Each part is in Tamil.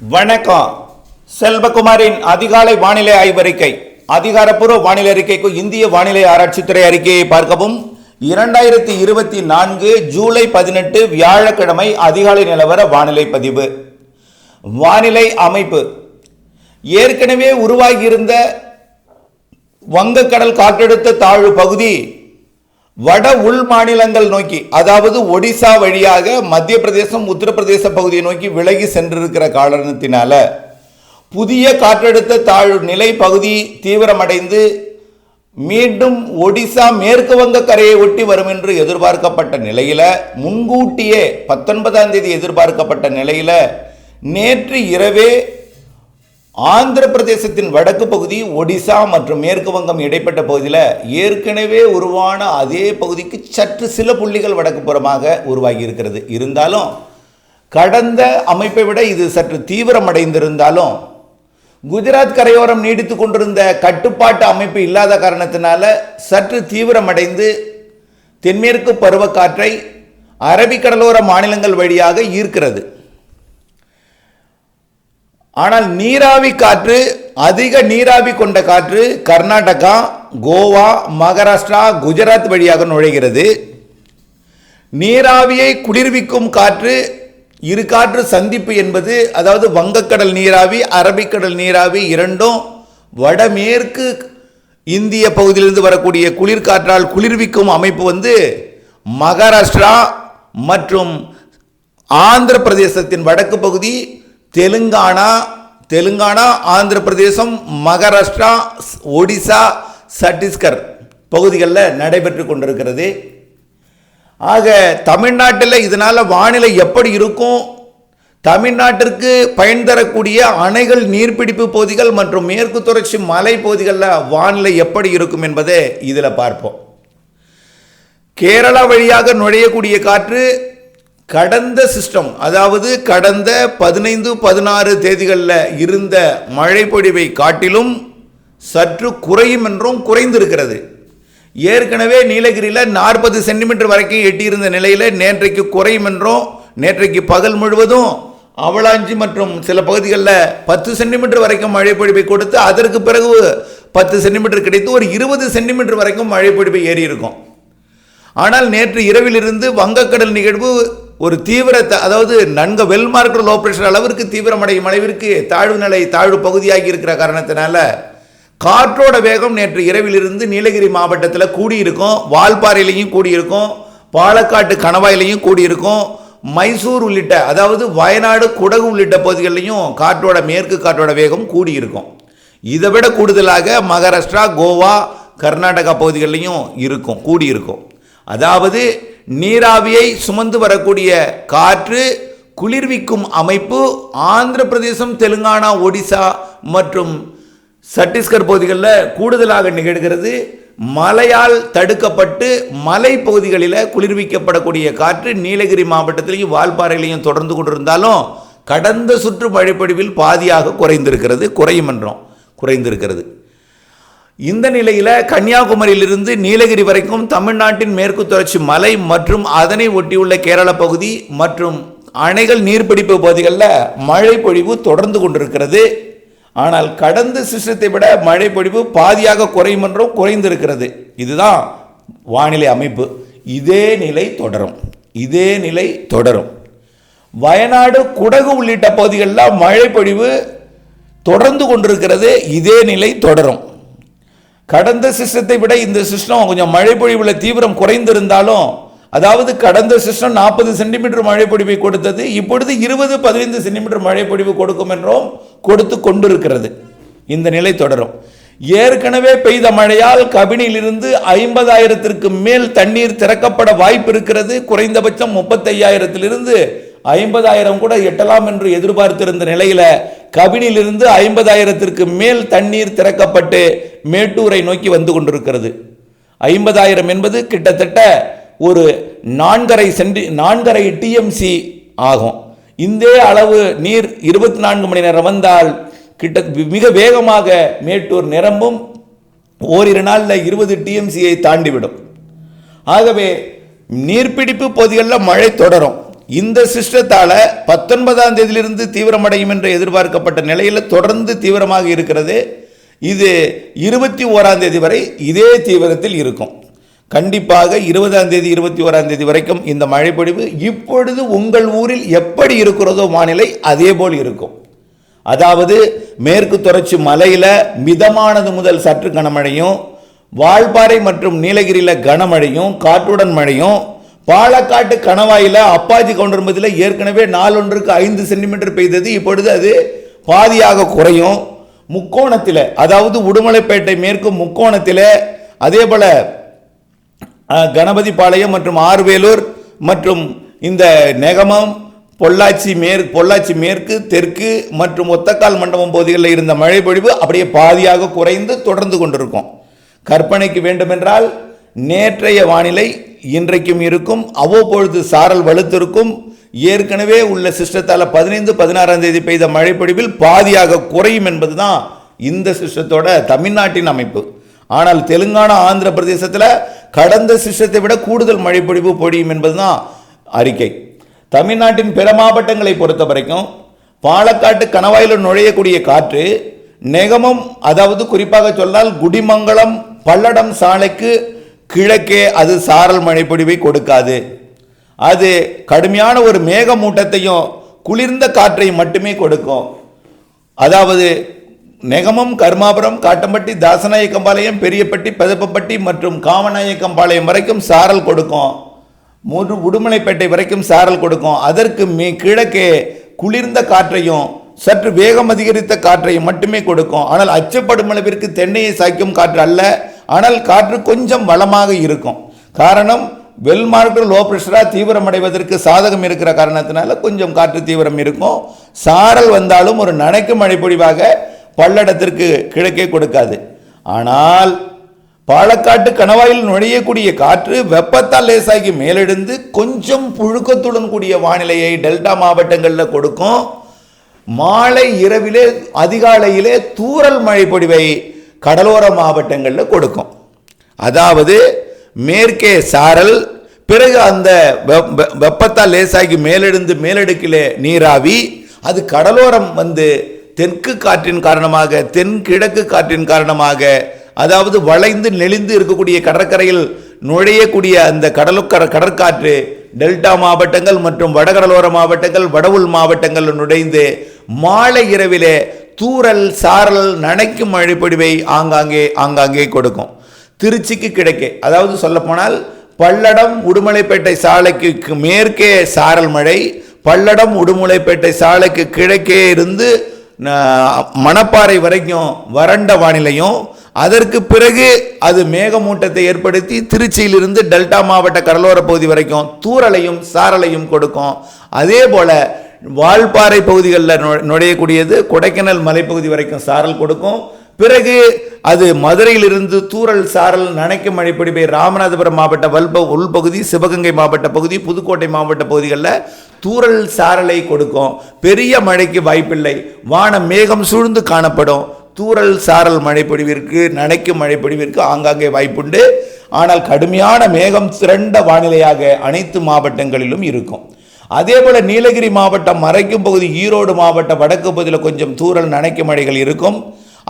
வணக்கம். செல்வகுமாரின் அதிகாலை வானிலை ஆய்வறிக்கை. அதிகாரப்பூர்வ வானிலை அறிக்கைக்கு இந்திய வானிலை ஆராய்ச்சித்துறை அறிக்கையை பார்க்கவும். இரண்டாயிரத்தி இருபத்தி நான்கு ஜூலை பதினெட்டு வியாழக்கிழமை அதிகாலை நிலவர வானிலை பதிவு. வானிலை அமைப்பு. ஏற்கனவே உருவாகியிருந்த வங்கக்கடல் காற்றழுத்த தாழ்வு பகுதி வட உள் மாநிலங்கள் நோக்கி அதாவது ஒடிசா வழியாக மத்திய பிரதேசம் உத்தரப்பிரதேச பகுதியை நோக்கி விலகி சென்றிருக்கிற காரணத்தினால புதிய காற்றழுத்த தாழ்வு நிலை பகுதி தீவிரமடைந்து மீண்டும் ஒடிசா மேற்கு வங்க கரையை ஒட்டி வரும் என்று எதிர்பார்க்கப்பட்ட நிலையில் முன்கூட்டியே பத்தொன்பதாம் தேதி எதிர்பார்க்கப்பட்ட நிலையில் நேற்று இரவே ஆந்திர பிரதேசத்தின் வடக்கு பகுதி ஒடிசா மற்றும் மேற்கு வங்கம் இடைப்பட்ட பகுதியில் ஏற்கனவே உருவான அதே பகுதிக்கு சற்று சில புள்ளிகள் வடக்கு புறமாக உருவாகி இருக்கிறது இருந்தாலும் கடந்த அமைப்பை விட இது சற்று தீவிரமடைந்திருந்தாலும் குஜராத் கரையோரம் நீடித்து கொண்டிருந்த கட்டுப்பாட்டு அமைப்பு இல்லாத காரணத்தினால சற்று தீவிரமடைந்து தென்மேற்கு பருவக்காற்றை அரபிக்கடலோர மாநிலங்கள் வழியாக ஈர்க்கிறது. ஆனால் நீராவி காற்று அதிக நீராவி கொண்ட காற்று கர்நாடகா கோவா மகாராஷ்டிரா குஜராத் வழியாக நுழைகிறது. நீராவியை குளிர்விக்கும் காற்று இரு காற்று சந்திப்பு என்பது அதாவது வங்கக்கடல் நீராவி அரபிக்கடல் நீராவி இரண்டும் வடமேற்கு இந்திய பகுதியிலிருந்து வரக்கூடிய குளிர்காற்றால் குளிர்விக்கும் அமைப்பு வந்து மகாராஷ்டிரா மற்றும் ஆந்திர பிரதேசத்தின் வடக்கு பகுதி தெலுங்கானா தெலுங்கானா ஆந்திர பிரதேசம் மகாராஷ்டிரா ஒடிசா சத்தீஸ்கர் பகுதிகளில் நடைபெற்று கொண்டிருக்கிறது. ஆக தமிழ்நாட்டில் இதனால் வானிலை எப்படி இருக்கும்? தமிழ்நாட்டிற்கு பயன் தரக்கூடிய அணைகள் நீர்பிடிப்பு பகுதிகள் மற்றும் மேற்கு தொடர்ச்சி மலை பகுதிகளில் வானிலை எப்படி இருக்கும் என்பதை இதில் பார்ப்போம். கேரளா வழியாக நுழையக்கூடிய காற்று கடந்த சிஸ்டம் அதாவது கடந்த பதினைந்து பதினாறு தேதிகளில் இருந்த மழை பொழிவை காட்டிலும் சற்று குறையும் என்றும் குறைந்திருக்கிறது. ஏற்கனவே நீலகிரியில் நாற்பது சென்டிமீட்டர் வரைக்கும் எட்டியிருந்த நிலையில் நேற்றைக்கு குறையும் என்றும் நேற்றைக்கு பகல் முழுவதும் அவலாஞ்சி மற்றும் சில பகுதிகளில் பத்து சென்டிமீட்டர் வரைக்கும் மழை பொழிவை கொடுத்து அதற்கு பிறகு பத்து சென்டிமீட்டர் கிடைத்து ஒரு இருபது சென்டிமீட்டர் வரைக்கும் மழை ஏறி இருக்கும் ஆனால் நேற்று இரவிலிருந்து வங்கக்கடல் நிகழ்வு ஒரு தீவிரத்தை அதாவது நன்கு வெல் மார்க்கர் லோ ப்ரெஷர் அளவிற்கு தீவிரமடையும் அளவிற்கு தாழ்வு நிலை தாழ்வு பகுதியாகி இருக்கிற காரணத்தினால காற்றோட வேகம் நேற்று இரவிலிருந்து நீலகிரி மாவட்டத்தில் கூடியிருக்கும் வால்பாறையிலையும் கூடியிருக்கும் பாலக்காட்டு கணவாயிலையும் கூடியிருக்கும் மைசூர் உள்ளிட்ட அதாவது வயநாடு குடகு உள்ளிட்ட பகுதிகளிலையும் காற்றோட மேற்கு காற்றோட வேகம் கூடியிருக்கும். இதை விட கூடுதலாக மகாராஷ்டிரா கோவா கர்நாடகா பகுதிகளிலையும் இருக்கும் கூடியிருக்கும். அதாவது நீராவியை சுமந்து வரக்கூடிய காற்று குளிர்விக்கும் அமைப்பு ஆந்திர பிரதேசம் தெலுங்கானா ஒடிசா மற்றும் சத்தீஸ்கர் பகுதிகளில் கூடுதலாக நிகழ்கிறது. மலையால் தடுக்கப்பட்டு மலை பகுதிகளில் குளிர்விக்கப்படக்கூடிய காற்று நீலகிரி மாவட்டத்திலையும் வால்பாறைகளையும் தொடர்ந்து கொண்டிருந்தாலும் கடந்த சுற்று மழைப்பொழிவில் பாதியாக குறைந்திருக்கிறது குறையும் என்றும் குறைந்திருக்கிறது. இந்த நிலையில் கன்னியாகுமரியிலிருந்து நீலகிரி வரைக்கும் தமிழ்நாட்டின் மேற்கு தொடர்ச்சி மலை மற்றும் அதனை ஒட்டியுள்ள கேரள பகுதி மற்றும் அணைகள் நீர்பிடிப்பு பகுதிகளில் மழை பொழிவு தொடர்ந்து கொண்டிருக்கிறது. ஆனால் கடந்த சிஸ்டத்தை விட மழை பொழிவு பாதியாக குறையும் என்றும் குறைந்திருக்கிறது. இதுதான் வானிலை அமைப்பு. இதே நிலை தொடரும். இதே நிலை தொடரும். வயநாடு குடகு உள்ளிட்ட பகுதிகளில் மழை பொழிவு தொடர்ந்து கொண்டிருக்கிறது. இதே நிலை தொடரும். கடந்த சிஸ்டத்தை விட இந்த சிஸ்டம் கொஞ்சம் மழை பொழிவில் தீவிரம் குறைந்திருந்தாலும் அதாவது கடந்த சிஸ்டம் நாற்பது சென்டிமீட்டர் மழை பொழிவை கொடுத்தது இப்பொழுது இருபது பதினைந்து சென்டிமீட்டர் மழை பொழிவு கொடுக்கும் என்றும் கொடுத்து கொண்டிருக்கிறது. இந்த நிலை தொடரும். ஏற்கனவே பெய்த மழையால் கபினியிலிருந்து ஐம்பதாயிரத்திற்கு மேல் தண்ணீர் திறக்கப்பட வாய்ப்பு இருக்கிறது குறைந்தபட்சம் முப்பத்தையாயிரத்திலிருந்து ஐம்பதாயிரம் கூட எட்டலாம் என்று எதிர்பார்த்திருந்த நிலையில கபினிலிருந்து ஐம்பதாயிரத்திற்கு மேல் தண்ணீர் திறக்கப்பட்டு மேட்டூரை நோக்கி வந்து கொண்டிருக்கிறது. ஐம்பதாயிரம் என்பது கிட்டத்தட்ட ஒரு நான்கரை சென்டி நான்கரை டிஎம்சி ஆகும். இந்த அளவு நீர் இருபத்தி நான்கு மணி நேரம் வந்தால் கிட்ட மிக வேகமாக மேட்டூர் நிரம்பும். ஓரிரு நாளில் இருபது டிஎம்சியை தாண்டிவிடும். ஆகவே நீர்பிடிப்பு பகுதிகளில் மழை தொடரும். இந்த சிஸ்டத்தால் பத்தொன்பதாம் தேதியிலிருந்து தீவிரமடையும் என்று எதிர்பார்க்கப்பட்ட நிலையில் தொடர்ந்து தீவிரமாக இருக்கிறது. இது இருபத்தி ஓராம் தேதி வரை இதே தீவிரத்தில் இருக்கும். கண்டிப்பாக இருபதாம் தேதி இருபத்தி ஓராம் தேதி வரைக்கும் இந்த மழைப்பொழிவு இப்பொழுது உங்கள் ஊரில் எப்படி இருக்கிறதோ வானிலை அதே போல் இருக்கும். அதாவது மேற்கு தொடர்ச்சி மலையில் மிதமானது முதல் சற்று கனமழையும் வால்பாறை மற்றும் நீலகிரியில் கனமழையும் காற்றுடன் மழையும் பாலக்காட்டு கணவாயில் அப்பாஜி கவுண்டர் கவுண்டர்மதியில் ஏற்கனவே நாளொன்றுக்கு ஐந்து சென்டிமீட்டர் பெய்தது. இப்பொழுது அது பாதியாக குறையும். முக்கோணத்தில் அதாவது உடுமலைப்பேட்டை மேற்கு முக்கோணத்தில் அதே போல் கணபதி பாளையம் மற்றும் ஆர்வேலூர் மற்றும் இந்த நெகமம் பொள்ளாச்சி மேற்கு பொள்ளாச்சி மேற்கு தெற்கு மற்றும் ஒத்தக்கால் மண்டபம் பகுதிகளில் இருந்த மழை பொழிவு அப்படியே பாதியாக குறைந்து தொடர்ந்து கொண்டிருக்கும். கற்பனைக்கு வேண்டுமென்றால் நேற்றைய வானிலை இன்றைக்கும் இருக்கும் அவ்வப்பொழுது சாரல் வலுத்திருக்கும். ஏற்கனவே உள்ள சிஸ்டத்தால் பதினைந்து பதினாறாம் தேதி பெய்த மழைப்பொழிவில் பாதியாக குறையும் என்பதுதான் இந்த சிஸ்டத்தோட தமிழ்நாட்டின் அமைப்பு. ஆனால் தெலுங்கானா ஆந்திர பிரதேசத்தில் கடந்த சிஸ்டத்தை விட கூடுதல் மழைப்பொழிவு பொழியும் என்பதுதான் அறிக்கை. தமிழ்நாட்டின் பிற மாவட்டங்களை பொறுத்த வரைக்கும் பாலக்காட்டு கணவாயில் நுழையக்கூடிய காற்று நெகமம் அதாவது குறிப்பாக சொன்னால் குடிமங்கலம் பல்லடம் சாலைக்கு கிழக்கே அது சாரல் மழைப்பொழிவை கொடுக்காது. அது கடுமையான ஒரு மேகமூட்டத்தையும் குளிர்ந்த காற்றையும் மட்டுமே கொடுக்கும். அதாவது நெகமம் கர்மாபுரம் காட்டம்பட்டி தாசநாயக்கம்பாளையம் பெரியப்பட்டி பெதப்பப்பட்டி மற்றும் காமநாயக்கம்பாளையம் வரைக்கும் சாரல் கொடுக்கும். மூன்று உடுமலைப்பேட்டை வரைக்கும் சாரல் கொடுக்கும். அதற்கு மே கிழக்கே குளிர்ந்த காற்றையும் சற்று வேகம் அதிகரித்த காற்றையும் மட்டுமே கொடுக்கும். ஆனால் அச்சப்படும் அளவிற்கு தென்னையை சாய்க்கும் காற்று அல்ல. ஆனால் காற்று கொஞ்சம் வளமாக இருக்கும். காரணம் வெல் லோ ப்ரெஷராக தீவிரம் அடைவதற்கு சாதகம் இருக்கிற காரணத்தினால கொஞ்சம் காற்று தீவிரம் இருக்கும். சாரல் வந்தாலும் ஒரு நனைக்கும் மழைப்பொழிவாக பல்லடத்திற்கு கிழக்கே கொடுக்காது. ஆனால் பாலக்காட்டு கணவாயில் நுழையக்கூடிய காற்று வெப்பத்தால் லேசாகி மேலெழுந்து கொஞ்சம் புழுக்கத்துடன் கூடிய வானிலையை டெல்டா மாவட்டங்களில் கொடுக்கும். மாலை இரவிலே அதிகாலையிலே தூரல் மழை பொழிவை கடலோர மாவட்டங்களில் கொடுக்கும். அதாவது மேற்கே சாரல் பிறகு அந்த வெப்பத்தால் லேசாகி மேலெழுந்து மேலடுக்கிலே நீராவி அது கடலோரம் வந்து தெற்கு காற்றின் காரணமாக தென்கிழக்கு காற்றின் காரணமாக அதாவது வளைந்து நெளிந்து இருக்கக்கூடிய கடற்கரையில் நுழையக்கூடிய அந்த கடலுக்கர கடற்காற்று டெல்டா மாவட்டங்கள் மற்றும் வடகடலோர மாவட்டங்கள் வடவுள் மாவட்டங்கள் நுழைந்து மாலை இரவிலே தூரல் சாரல் நனைக்கும் மழை ஆங்காங்கே ஆங்காங்கே கொடுக்கும். திருச்சிக்கு கிழக்கே. அதாவது சொல்லப்போனால் பல்லடம் உடுமலைப்பேட்டை சாலைக்கு மேற்கே சாரல் மழை பல்லடம் உடுமலைப்பேட்டை சாலைக்கு கிழக்கே இருந்து மணப்பாறை வரைக்கும் வறண்ட வானிலையும் அதற்கு பிறகு அது மேகமூட்டத்தை ஏற்படுத்தி திருச்சியிலிருந்து டெல்டா மாவட்ட கடலோர பகுதி வரைக்கும் தூரலையும் சாரலையும் கொடுக்கும். அதே போல வால்பாறை பகுதிகளில் நுழையக்கூடியது கொடைக்கானல் மலைப்பகுதி வரைக்கும் சாரல் கொடுக்கும். பிறகு அது மதுரையிலிருந்து தூரல் சாரல் நனைக்கும் போய் ராமநாதபுரம் மாவட்ட வல்ப உள்பகுதி சிவகங்கை மாவட்ட பகுதி புதுக்கோட்டை மாவட்ட பகுதிகளில் தூரல் சாரலை கொடுக்கும். பெரிய மழைக்கு வாய்ப்பில்லை. வானம் மேகம் சூழ்ந்து காணப்படும். தூரல் சாரல் மழைப்பொழிவிற்கு நனைக்கும் மழைப்பொழிவிற்கு ஆங்காங்கே வாய்ப்புண்டு. ஆனால் கடுமையான மேகம் திரண்ட வானிலையாக அனைத்து மாவட்டங்களிலும் இருக்கும். அதே போல் நீலகிரி மாவட்டம் மறைக்கும் பகுதி ஈரோடு மாவட்டம் வடக்கு பகுதியில் கொஞ்சம் தூரல் நனைக்கும் மழைகள் இருக்கும்.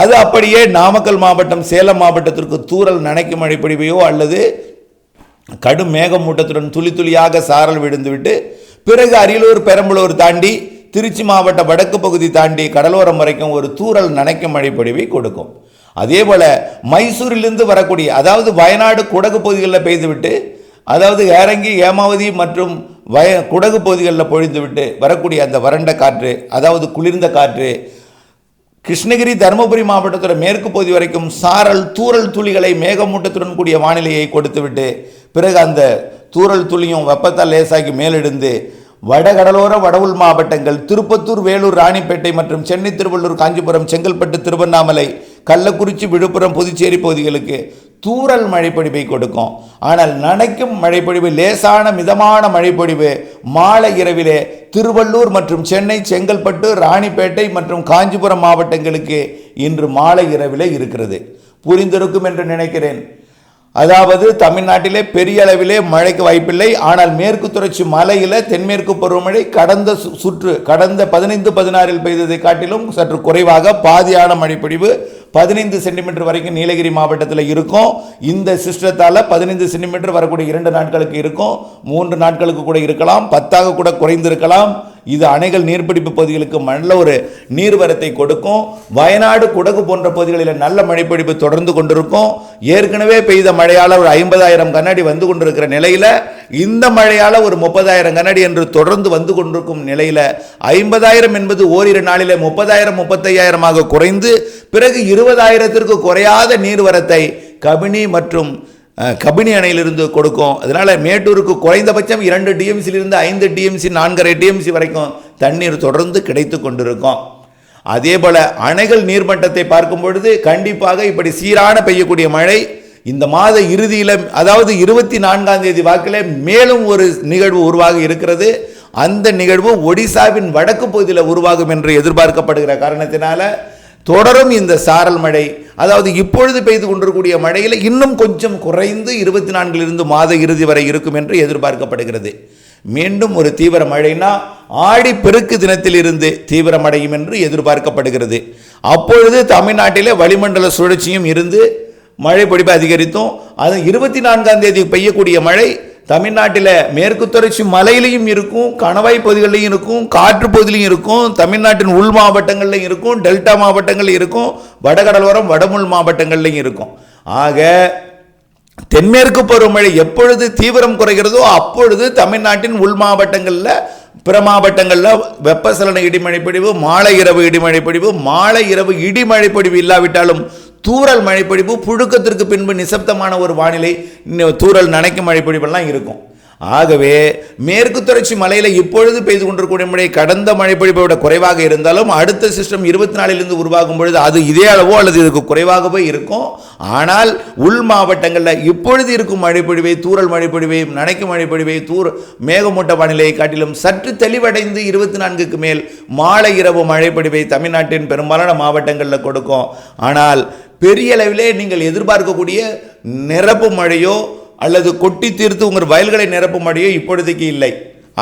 அது அப்படியே நாமக்கல் மாவட்டம் சேலம் மாவட்டத்திற்கு தூரல் நனைக்கும் மழை பொழிவையோ அல்லது கடும் மேகமூட்டத்துடன் துளி துளியாக சாரல் விழுந்துவிட்டு பிறகு அரியலூர் பெரம்பலூர் தாண்டி திருச்சி மாவட்ட வடக்கு பகுதி தாண்டி கடலோரம் வரைக்கும் ஒரு தூரல் நனைக்கும் மழை பொழிவை கொடுக்கும். அதே போல மைசூரிலிருந்து வரக்கூடிய அதாவது வயநாடு குடகு பகுதிகளில் பெய்துவிட்டு அதாவது ஏரங்கி ஏமாவதி மற்றும் வய குடகு பகுதிகளில் பொழிந்துவிட்டு வரக்கூடிய அந்த வறண்ட காற்று அதாவது குளிர்ந்த காற்று கிருஷ்ணகிரி தருமபுரி மாவட்டத்தோட மேற்கு பகுதி வரைக்கும் சாரல் தூரல் துளிகளை மேகமூட்டத்துடன் கூடிய வானிலையை கொடுத்துவிட்டு பிறகு அந்த தூரல் துளியும் வெப்பத்தால் லேசாகி மேலெடுந்து வடகடலோர வடவுள் மாவட்டங்கள் திருப்பத்தூர் வேலூர் ராணிப்பேட்டை மற்றும் சென்னை திருவள்ளூர் காஞ்சிபுரம் செங்கல்பட்டு திருவண்ணாமலை கள்ளக்குறிச்சி விழுப்புரம் புதுச்சேரி பகுதிகளுக்கு தூறல் மழைப்பொழிவை கொடுக்கும். ஆனால் நனைக்கும் மழைப்பொழிவு லேசான மிதமான மழைப்பொழிவு மாலை இரவிலே திருவள்ளூர் மற்றும் சென்னை செங்கல்பட்டு ராணிப்பேட்டை மற்றும் காஞ்சிபுரம் மாவட்டங்களுக்கு இன்று மாலை இரவிலே இருக்கிறது. புரிந்திருக்கும் என்று நினைக்கிறேன். அதாவது தமிழ்நாட்டிலே பெரிய அளவிலே மழைக்கு வாய்ப்பில்லை. ஆனால் மேற்கு தொடர்ச்சி மலையில் தென்மேற்கு பருவமழை கடந்த சு- சுற்று கடந்த பதினைந்து பதினாறில் பெய்ததை காட்டிலும் சற்று குறைவாக பாதியான மழைப்பொழிவு பதினைந்து சென்டிமீட்டர் வரைக்கும் நீலகிரி மாவட்டத்தில் இருக்கும். இந்த சிஸ்டத்தால் பதினைந்து சென்டிமீட்டர் வரக்கூடிய இரண்டு நாட்களுக்கு இருக்கும். மூன்று நாட்களுக்கு கூட இருக்கலாம். பத்தாக கூட குறைந்திருக்கலாம். இது அணைகள் நீர்பிடிப்பு பகுதிகளுக்கு நல்ல ஒரு நீர்வரத்தை கொடுக்கும். வயநாடு குடகு போன்ற பகுதிகளில் நல்ல மழைப்பிடிப்பு தொடர்ந்து கொண்டிருக்கும். ஏற்கனவே பெய்த மழையால் ஒரு ஐம்பதாயிரம் கண்ணாடி வந்து கொண்டிருக்கிற நிலையில் இந்த மழையால் ஒரு முப்பதாயிரம் கண்ணாடி என்று தொடர்ந்து வந்து கொண்டிருக்கும் நிலையில் ஐம்பதாயிரம் என்பது ஓரிரு நாளிலே முப்பதாயிரம் முப்பத்தையாயிரமாக குறைந்து பிறகு இருபதாயிரத்திற்கு குறையாத நீர்வரத்தை கபினி மற்றும் கபினி அணையிலிருந்து கொடுக்கும். அதனால் மேட்டூருக்கு குறைந்தபட்சம் இரண்டு டிஎம்சியிலிருந்து ஐந்து டிஎம்சி நான்கரை டிஎம்சி வரைக்கும் தண்ணீர் தொடர்ந்து கிடைத்து கொண்டிருக்கும். அதே போல் அணைகள் நீர்மட்டத்தை பார்க்கும் பொழுது கண்டிப்பாக இப்படி சீரான பெய்யக்கூடிய மழை இந்த மாத இறுதியில் அதாவது இருபத்தி நான்காம் தேதி வாக்கில் மேலும் ஒரு நிகழ்வு உருவாக இருக்கிறது. அந்த நிகழ்வு ஒடிசாவின் வடக்கு பகுதியில் உருவாகும் என்று எதிர்பார்க்கப்படுகிற காரணத்தினால தொடரும் இந்த சாரல் மழை. அதாவது இப்பொழுது பெய்து கொண்டிருக்கக்கூடிய மழையில் இன்னும் கொஞ்சம் குறைந்து இருபத்தி நான்கிலிருந்து மாத இறுதி வரை இருக்கும் என்று எதிர்பார்க்கப்படுகிறது. மீண்டும் ஒரு தீவிர மழைனா ஆடி பெருக்கு தினத்தில் இருந்து தீவிரமடையும் என்று எதிர்பார்க்கப்படுகிறது. அப்பொழுது தமிழ்நாட்டிலே வளிமண்டல சுழற்சியும் இருந்து மழை பொடிப்பு அதிகரித்தும். அது இருபத்தி நான்காம் தேதி பெய்யக்கூடிய மழை. தமிழ்நாட்டில் மேற்கு தொடர்ச்சி மலையிலையும் இருக்கும் கணவாய் பகுதிகளிலையும் இருக்கும் காற்று பகுதியிலையும் இருக்கும் தமிழ்நாட்டின் உள் மாவட்டங்கள்லையும் இருக்கும் டெல்டா மாவட்டங்கள்லையும் இருக்கும் வடகடலோரம் வடமுள் மாவட்டங்கள்லையும் இருக்கும். ஆக தென்மேற்கு பருவமழை எப்பொழுது தீவிரம் குறைகிறதோ அப்பொழுது தமிழ்நாட்டின் உள் மாவட்டங்களில் பிற மாவட்டங்களில் வெப்பசலன இடிமழை பிடிவு மாலை இரவு இடிமழை பிடிவு மாலை இரவு இடிமழை பிடிவு இல்லாவிட்டாலும் தூறல் மழைப்பொழிவு புழுக்கத்திற்கு பின்பு நிசப்தமான ஒரு வானிலை இன்னும் தூறல் நனைக்கும் மழைப்பொழிவெல்லாம் இருக்கும். ஆகவே மேற்கு தொடர்ச்சி மலையில் இப்பொழுது பெய்து கொண்டிருக்கூடிய மழை கடந்த மழைப்பொழிவை விட குறைவாக இருந்தாலும் அடுத்த சிஸ்டம் இருபத்தி நாலிலிருந்து உருவாகும் பொழுது அது இதே அளவோ அல்லது இதுக்கு குறைவாகவே இருக்கும். ஆனால் உள் மாவட்டங்களில் இப்பொழுது இருக்கும் மழைப்பொழிவை தூறல் மழைப்பொழிவை நனைக்கும் மழைப்பொழிவை தூர் மேகமூட்ட வானிலையை காட்டிலும் சற்று தெளிவடைந்து இருபத்தி நான்குக்கு மேல் மாலை இரவு மழைப்பொழிவை தமிழ்நாட்டின் பெரும்பாலான மாவட்டங்களில் கொடுக்கும். ஆனால் பெரிய அளவிலே நீங்கள் எதிர்பார்க்கக்கூடிய நிரப்பு மழையோ அல்லது கொட்டி தீர்த்து உங்கள் வயல்களை நிரப்பும் மழையோ இப்பொழுதைக்கு இல்லை.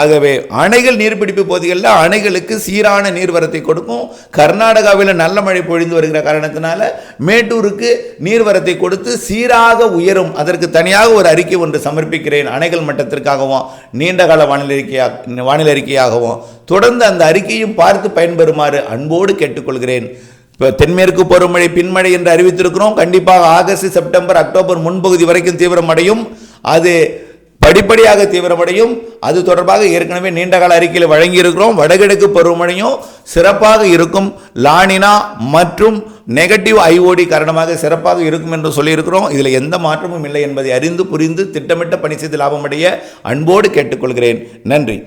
ஆகவே அணைகள் நீர்பிடிப்பு பகுதிகளில் அணைகளுக்கு சீரான நீர்வரத்தை கொடுக்கும். கர்நாடகாவில் நல்ல மழை பொழிந்து வருகிற காரணத்தினால மேட்டூருக்கு நீர்வரத்தை கொடுத்து சீராக உயரும். அதற்கு தனியாக ஒரு அறிக்கை ஒன்று சமர்ப்பிக்கிறேன். அணைகள் மட்டத்திற்காகவும் நீண்டகால வானிலை அறிக்கையாக வானிலை அறிக்கையாகவும் தொடர்ந்து அந்த அறிக்கையும் பார்த்து பயன்பெறுமாறு அன்போடு கேட்டுக்கொள்கிறேன். இப்போ தென்மேற்கு பருவமழை பின்மழை என்று அறிவித்திருக்கிறோம். கண்டிப்பாக ஆகஸ்ட் செப்டம்பர் அக்டோபர் முன்பகுதி வரைக்கும் தீவிரமடையும். அது படிப்படியாக தீவிரமடையும். அது தொடர்பாக ஏற்கனவே நீண்டகால அறிக்கையில் வழங்கியிருக்கிறோம். வடகிழக்கு பருவமழையும் சிறப்பாக இருக்கும். லானினா மற்றும் நெகட்டிவ் ஐஓடி காரணமாக சிறப்பாக இருக்கும் என்று சொல்லியிருக்கிறோம். இதில் எந்த மாற்றமும் இல்லை என்பதை அறிந்து புரிந்து திட்டமிட்ட பணி செய்து லாபமடைய அன்போடு கேட்டுக்கொள்கிறேன். நன்றி.